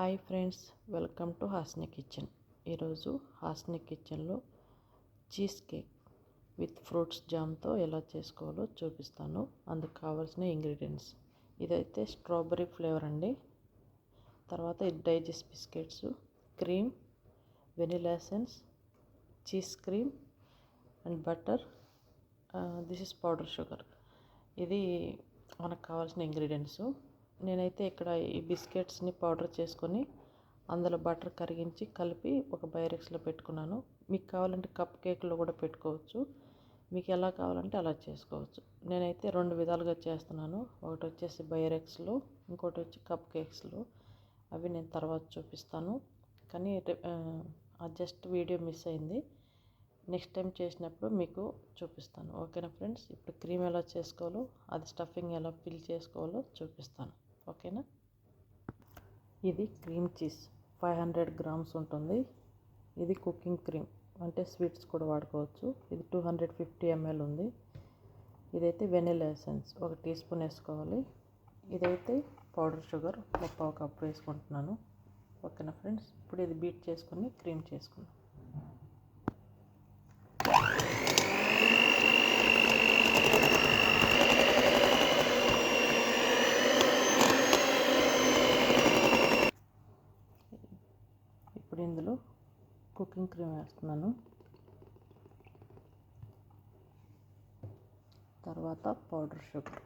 Hi friends welcome to Hasni kitchen. ఈరోజు హాస్ని కిచెన్లో cheese cake with fruits జామ్తో ఎలా చేసుకోవాలో చూపిస్తాను. అందుకు కావాల్సిన ఇంగ్రీడియంట్స్. ఇదైతే స్ట్రాబెర్రీ ఫ్లేవర్ అండి. తర్వాత digest biscuits cream vanilla essence cheese cream and butter. This is powder sugar. ఇది మనకు కావాల్సిన ఇంగ్రీడియంట్స్. నేనైతే ఇక్కడ ఈ బిస్కెట్స్ని పౌడర్ చేసుకొని అందులో బటర్ కరిగించి కలిపి ఒక బైరెక్స్లో పెట్టుకున్నాను. మీకు కావాలంటే కప్ కేక్లో కూడా పెట్టుకోవచ్చు. మీకు ఎలా కావాలంటే అలా చేసుకోవచ్చు. నేనైతే రెండు విధాలుగా చేస్తున్నాను. ఒకటి వచ్చేసి బైరెక్స్లో ఇంకోటి వచ్చి కప్ కేక్స్లో. అవి నేను తర్వాత చూపిస్తాను. కానీ ఆ జస్ట్ వీడియో మిస్ అయింది. నెక్స్ట్ టైం చేసినప్పుడు మీకు చూపిస్తాను. ఓకేనా ఫ్రెండ్స్? ఇప్పుడు క్రీమ్ ఎలా చేసుకోవాలో అది స్టఫింగ్ ఎలా ఫిల్ చేసుకోవాలో చూపిస్తాను. ఓకేనా? ఇది cream cheese. Five hundred grams ఉంటుంది. ఇది కుకింగ్ క్రీమ్. అంటే స్వీట్స్ కూడా వాడుకోవచ్చు. ఇది టూ హండ్రెడ్ ఫిఫ్టీ ఎంఎల్ ఉంది. ఇదైతే వెనిలా ఎసెన్స్. ఒక టీ స్పూన్ వేసుకోవాలి. ఇదైతే పౌడర్ షుగర్. ముప్పావు కప్పు వేసుకుంటున్నాను. ఓకేనా ఫ్రెండ్స్? ఇప్పుడు ఇది బీట్ చేసుకుని క్రీమ్ చేసుకున్నాం ఇప్పుడు ఇందులో కుకింగ్ క్రీమ్ వేస్తున్నాను. తర్వాత పౌడర్ షుగర్.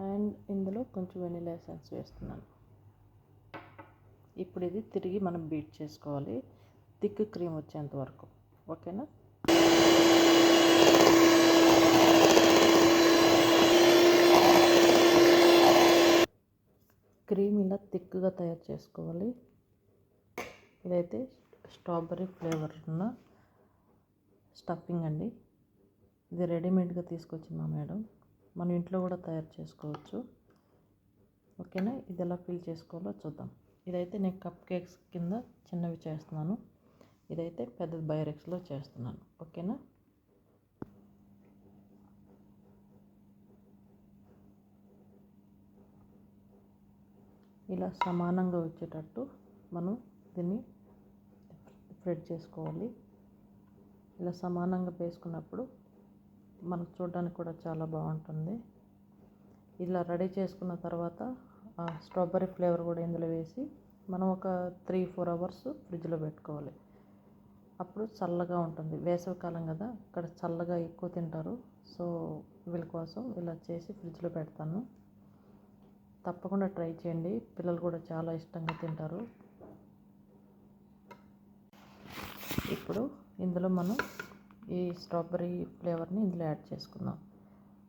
అండ్ ఇందులో కొంచెం వెనీలా ఎసెన్స్ వేస్తున్నాను. ఇప్పుడు ఇది తిరిగి మనం బీట్ చేసుకోవాలి. థిక్ క్రీమ్ వచ్చేంత వరకు. ఓకేనా? క్రీమ్ థిక్గా తయారు చేసుకోవాలి. ఇదైతే స్ట్రాబెర్రీ ఫ్లేవర్ ఉన్న స్టఫింగ్ అండి. ఇది రెడీమేడ్గా తీసుకొచ్చింది మా మేడం. మనం ఇంట్లో కూడా తయారు చేసుకోవచ్చు. ఓకేనా? ఇది ఎలా ఫిల్ చేసుకోవాలో చూద్దాం. ఇదైతే నేను కప్ కేక్స్ కింద చిన్నవి చేస్తున్నాను. ఇదైతే పెద్ద బైరెక్స్లో చేస్తున్నాను. ఓకేనా? ఇలా సమానంగా వచ్చేటట్టు మనం దీన్ని స్ప్రెడ్ చేసుకోవాలి. ఇలా సమానంగా వేసుకున్నప్పుడు మనకు చూడడానికి కూడా చాలా బాగుంటుంది. ఇలా రెడీ చేసుకున్న తర్వాత స్ట్రాబెర్రీ ఫ్లేవర్ కూడా ఇందులో వేసి మనం ఒక త్రీ ఫోర్ అవర్స్ ఫ్రిడ్జ్లో పెట్టుకోవాలి. అప్పుడు చల్లగా ఉంటుంది. వేసవికాలం కదా ఇక్కడ చల్లగా ఎక్కువ తింటారు. సో వీళ్ళ కోసం ఇలా చేసి ఫ్రిడ్జ్లో పెడతాను. తప్పకుండా ట్రై చేయండి. పిల్లలు కూడా చాలా ఇష్టంగా తింటారు. ఇప్పుడు ఇందులో మనం ఈ స్ట్రాబెర్రీ ఫ్లేవర్ని ఇందులో యాడ్ చేసుకుందాం.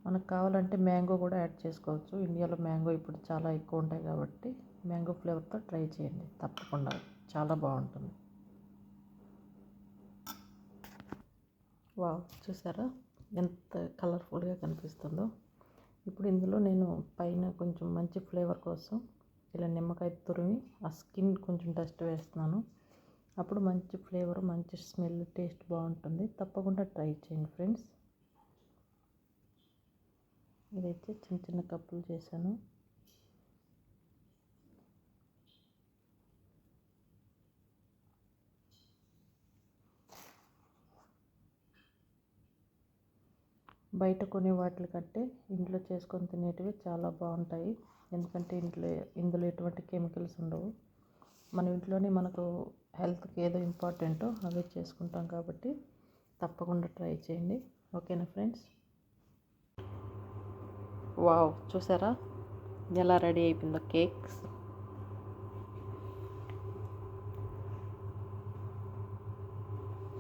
మనకు కావాలంటే మ్యాంగో కూడా యాడ్ చేసుకోవచ్చు. ఇండియాలో మ్యాంగో ఇప్పుడు చాలా ఎక్కువ ఉంటాయి కాబట్టి మ్యాంగో ఫ్లేవర్తో ట్రై చేయండి. తప్పకుండా చాలా బాగుంటుంది. వావ్ చూసారా? ఎంత కలర్ఫుల్గా కనిపిస్తుందో. ఇప్పుడు ఇందులో నేను పైన కొంచెం మంచి ఫ్లేవర్ కోసం ఇలా నిమ్మకాయ తురిమి ఆ స్కిన్ కొంచెం డస్ట్ వేస్తున్నాను. అప్పుడు మంచి ఫ్లేవర్ మంచి స్మెల్ టేస్ట్ బాగుంటుంది. తప్పకుండా ట్రై చేయండి ఫ్రెండ్స్. ఇదైతే చిన్న చిన్న కప్పులు చేశాను. బయట కొనే వాటి కంటే ఇంట్లో చేసుకొని తినేటివి చాలా బాగుంటాయి. ఎందుకంటే ఇంట్లో ఇందులో ఎటువంటి కెమికల్స్ ఉండవు. మన ఇంట్లోనే మనకు హెల్త్కి ఏదో ఇంపార్టెంటో అవే చేసుకుంటాం కాబట్టి తప్పకుండా ట్రై చేయండి. ఓకేనా ఫ్రెండ్స్? వావ్ చూసారా? ఎలా రెడీ అయిపోయిందో కేక్స్.